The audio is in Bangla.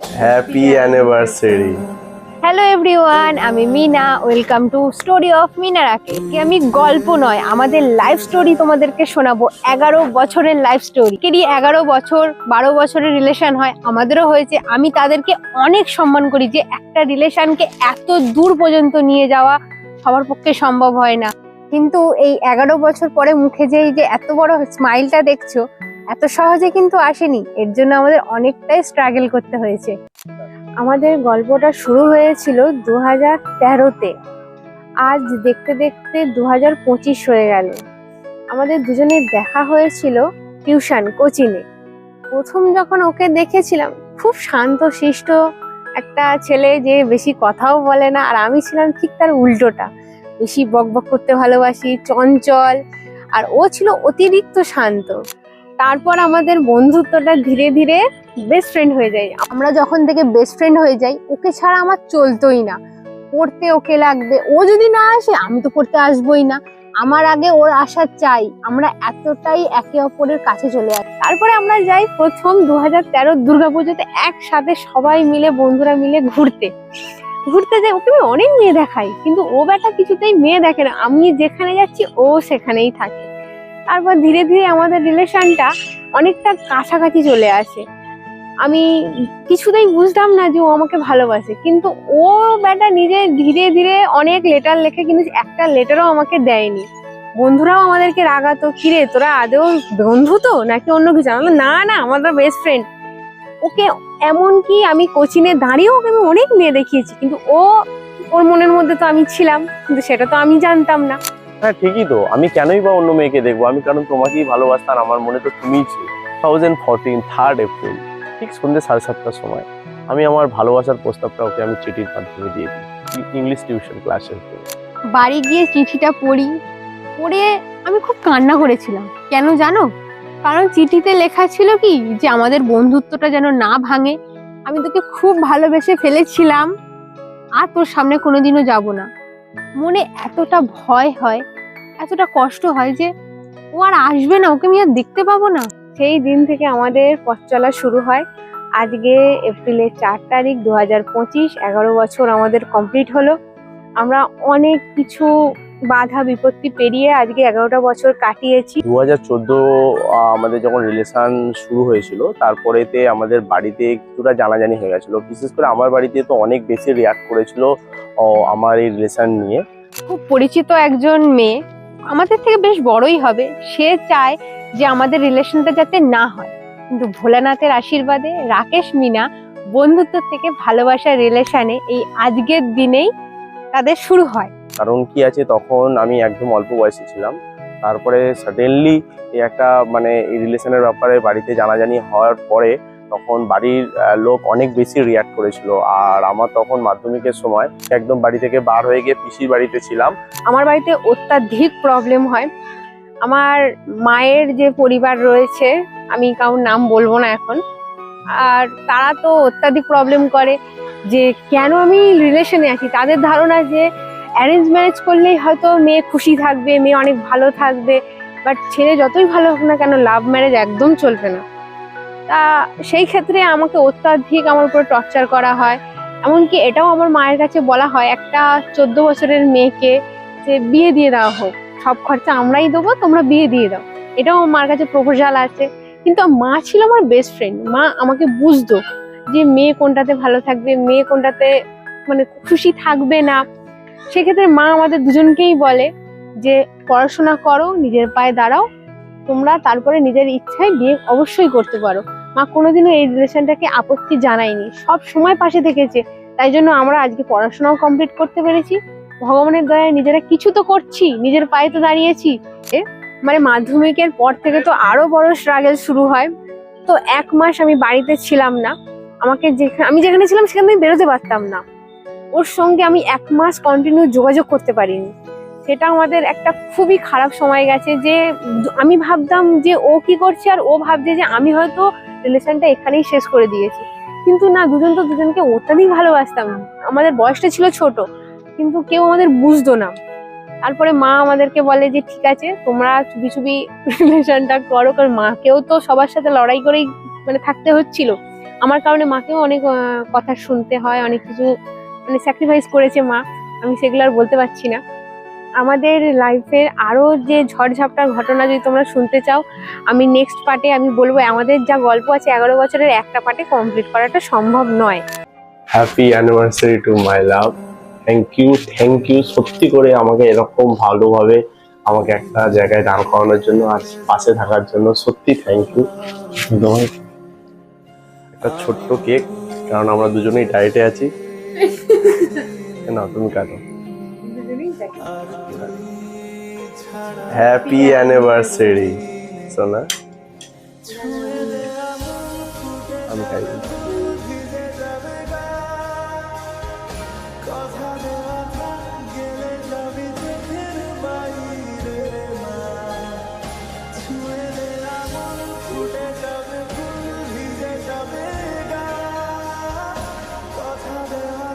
হ্যাপি অ্যানিভার্সারি হ্যালো এভরিওয়ান আমি Mina welcome to story of Mina রাকে কি আমি গল্প নয়, আমাদের লাইফ স্টোরি তোমাদেরকে শোনাবো, এগারো বছরের লাইফ স্টোরি কেডি এগারো বছর, বারো বছরের রিলেশন হয়? আমাদেরও হয়েছে, আমি তাদেরকে অনেক সম্মান করি যে একটা রিলেশনকে এত দূর পর্যন্ত নিয়ে যাওয়া সবার পক্ষে সম্ভব হয় না। কিন্তু এই এগারো বছর পরে মুখে যে এই যে এত বড় স্মাইলটা দেখছ এত সহজে কিন্তু আসেনি। এর জন্য আমাদের অনেকটাই স্ট্রাগল করতে হয়েছে। আমাদের গল্পটা শুরু হয়েছিল দু হাজার তেরোতে। আজ দেখতে দেখতে দু হাজার পঁচিশ হয়ে গেল। আমাদের দুজনের দেখা হয়েছিল টিউশন কোচিংয়ে প্রথম যখন ওকে দেখেছিলাম, খুব শান্ত শিষ্ট একটা ছেলে যে বেশি কথাও বলে না, আর আমি ছিলাম ঠিক তার উল্টোটা। বেশি বকবক করতে ভালোবাসি, চঞ্চল, আর ও ছিল অতিরিক্ত শান্ত। তারপর আমাদের বন্ধুত্বটা ধীরে ধীরে বেস্ট ফ্রেন্ড হয়ে যায়। আমরা যখন থেকে বেস্ট ফ্রেন্ড হয়ে যাই, ওকে ছাড়া আমার চলতোই না। পড়তে ওকে লাগবে। ও যদি না আসে, আমি তো পড়তে আসবোই না। আমার আগে ওর আসা চাই। আমরা এতটাই একে অপরের কাছে চলে আসি। তারপরে আমরা যাই প্রথম দু হাজার তেরো দুর্গাপুজোতে একসাথে সবাই মিলে, বন্ধুরা মিলে ঘুরতে। ঘুরতে যাই, ওকে আমি অনেক মেয়ে দেখাই, কিন্তু ও বেটা কিছুতেই মেয়ে দেখে না। আমি যেখানে যাচ্ছি, ও সেখানেই থাকে। তারপর ধীরে ধীরে আমাদের রিলেশনটা অনেকটা কাছাকাছি চলে আসে। আমি কিছুতেই বুঝতাম না যে ও আমাকে ভালোবাসে, কিন্তু ও ব্যাটা নিজে ধীরে ধীরে অনেক লেটার লেখে, কিন্তু একটা লেটারও আমাকে দেয়নি। বন্ধুরাও আমাদেরকে রাগাতো, কিরে, তোরা আদৌ বন্ধু তো? নাকি অন্য কিছু? আমি না না আমাদের বেস্ট ফ্রেন্ড ওকে এমনকি আমি কোচিনে দাঁড়িয়েও ওকে আমি অনেক মেয়ে দেখিয়েছি, কিন্তু ও, ওর মনের মধ্যে তো আমি ছিলাম, কিন্তু সেটা তো আমি জানতাম না। হ্যাঁ ঠিকই তো। আমি কেনই বা অন্য মেয়েকে দেখব? আমি কারণ তোমাকেই ভালোবাসতাম আমার মনে তো তুমিই ছিল। থাউজেন্ড ফোরটিন থার্ড এপ্রিল ঠিক সন্ধ্যে সাড়ে সাতটার সময়। আমি আমার ভালোবাসার প্রস্তাবটা ওকে আমি চিঠির মাধ্যমে দিয়ে দিই। ইংলিশ টিউশন ক্লাসের বাড়ি গিয়ে চিঠিটা পড়ি। পড়ে আমি খুব কান্না করেছিলাম। কেন জানো? কারণ চিঠিতে লেখা ছিল কি? যে আমাদের বন্ধুত্বটা যেন না ভাঙে। আমি তোকে খুব ভালোবেসে ফেলেছিলাম। আর তোর সামনে কোনোদিনও যাব না। মনে এতটা ভয় হয়, এতটা কষ্ট হয় যে ও আর আসবে না, ওকে আমি আর দেখতে পাবো না। সেই দিন থেকে আমাদের পথ চলা শুরু হয়। আজকে এপ্রিলের চার তারিখ দু হাজার পঁচিশ, এগারো বছর আমাদের কমপ্লিট হলো। আমরা অনেক কিছু বাধা বিপত্তি পেরিয়ে আজকে এগারোটা বছর কাটিয়েছি। দু হাজার চোদ্দ আমাদের যখন রিলেশন শুরু হয়েছিল তারপরেতে আমাদের বাড়িতে কিছুটা জানাজানি হয়ে গেছিল। বিশেষ করে আমার বাড়িতে তো অনেক বেশি রিয়াক্ট করেছিল ও, আমার এই রিলেশন নিয়ে। খুব পরিচিত একজন মেয়ে আমাদের থেকে বেশ বড়ই হবে। সে চায় যে আমাদের রিলেশনটা যাতে না হয়। কিন্তু ভোলানাথের আশীর্বাদে রাকেশ মিনা বন্ধুত্ব থেকে ভালোবাসার রিলেশনে এই আজকের দিনেই তাদের শুরু হয়। কারণ কি আছে, তখন আমি একদম অল্প বয়সে ছিলাম। তারপরে সাডেনলি একটা মানে এই রিলেশনের ব্যাপারে বাড়িতে জানাজানি হওয়ার পরে তখন বাড়ির লোক অনেক বেশি রিয়াক্ট করেছিল। আর আমার তখন মাধ্যমিকের সময় একদম বাড়ি থেকে বার হয়ে গিয়ে পিসির বাড়িতে ছিলাম। আমার বাড়িতে অত্যাধিক প্রবলেম হয়। আমার মায়ের যে পরিবার রয়েছে, আমি কারোর নাম বলব না এখন। আর তারা তো অত্যাধিক প্রবলেম করে যে কেন আমি রিলেশনে আছি? তাদের ধারণা যে অ্যারেঞ্জ ম্যারেজ করলেই হয়তো মেয়ে খুশি থাকবে, মেয়ে অনেক ভালো থাকবে বাট ছেলে যতই ভালো হোক না কেন লাভ ম্যারেজ একদম চলবে না। তা সেই ক্ষেত্রে আমাকে অত্যাধিক আমার উপর টর্চার করা হয়। এমনকি এটাও আমার মায়ের কাছে বলা হয়, একটা চোদ্দ বছরের মেয়েকে যে বিয়ে দিয়ে দেওয়া হোক, সব খরচা আমরাই দেবো, তোমরা বিয়ে দিয়ে দাও। এটাও আমার মার কাছে প্রপোজাল আছে। কিন্তু মা ছিল আমার বেস্ট ফ্রেন্ড মা আমাকে বুঝতো যে মেয়ে কোনটাতে ভালো থাকবে, মেয়ে কোনটাতে মানে খুশি থাকবে না। সেক্ষেত্রে মা আমাদের দুজনকেই বলে যে, পড়াশোনা করো, নিজের পায়ে দাঁড়াও। তোমরা তারপরে নিজের ইচ্ছায় বিয়ে অবশ্যই করতে পারো। মা কোনোদিনও এই রিলেশনটাকে আপত্তি জানায়নি। সব সময় পাশে থেকেছে। তাই জন্য আমরা আজকে পড়াশোনাও কমপ্লিট করতে পেরেছি। ভগবানের দয়ায় নিজেরা কিছু তো করছি, নিজের পায়ে তো দাঁড়িয়েছি। মানে মাধ্যমিকের পর থেকে তো আরও বড় স্ট্রাগল শুরু হয়। তো এক মাস আমি বাড়িতে ছিলাম না। আমাকে যেখানে আমি যেখানে ছিলাম সেখানে আমি বেরোতে পারতাম না। ওর সঙ্গে আমি এক মাস কন্টিনিউ যোগাযোগ করতে পারিনি। সেটা আমাদের একটা খুবই খারাপ সময় গেছে যে, আমি ভাবতাম যে ও কি করছে আর ও ভাবছে যে আমি হয়তো রিলেশনটা এখানেই শেষ করে দিয়েছি। কিন্তু না, দুজন তো দুজনকে অত্যাধিক ভালোবাসতাম। আমাদের বয়সটা ছিল ছোট, কিন্তু কেউ আমাদের বুঝতো না। তারপরে মা আমাদেরকে বলে যে, ঠিক আছে, তোমরা চুপি চুপি রিলেশনটা করো। কারণ মাকেও তো সবার সাথে লড়াই করেই মানে থাকতে হচ্ছিল। আমার কারণে মাকেও অনেক কথা শুনতে হয়, অনেক কিছু মানে স্যাক্রিফাইস করেছে মা, আমি সেগুলো আর বলতে পারছি না। আমাদের লাইফের আরও যে ঝড়ঝাপটার ঘটনা যদি তোমরা শুনতে চাও, আমি নেক্সট পার্টে আমি বলব, আমাদের যা গল্প আছে এগারো বছরের একটা পার্টে কমপ্লিট করাটা সম্ভব নয়। Happy anniversary to my love thank you thank you সত্যি করে আমাকে এরকম ভালোভাবে আমাকে একটা জায়গায় দাঁড় করানোর জন্য আর পাশে থাকার জন্য সত্যি থ্যাংক ইউ একটা ছোট্ট কেক কারণ আমরা দুজনেই ডায়েটে আছি। ना तुम काटो। हैप्पी एनिवर्सरी सोना। हम काटेंगे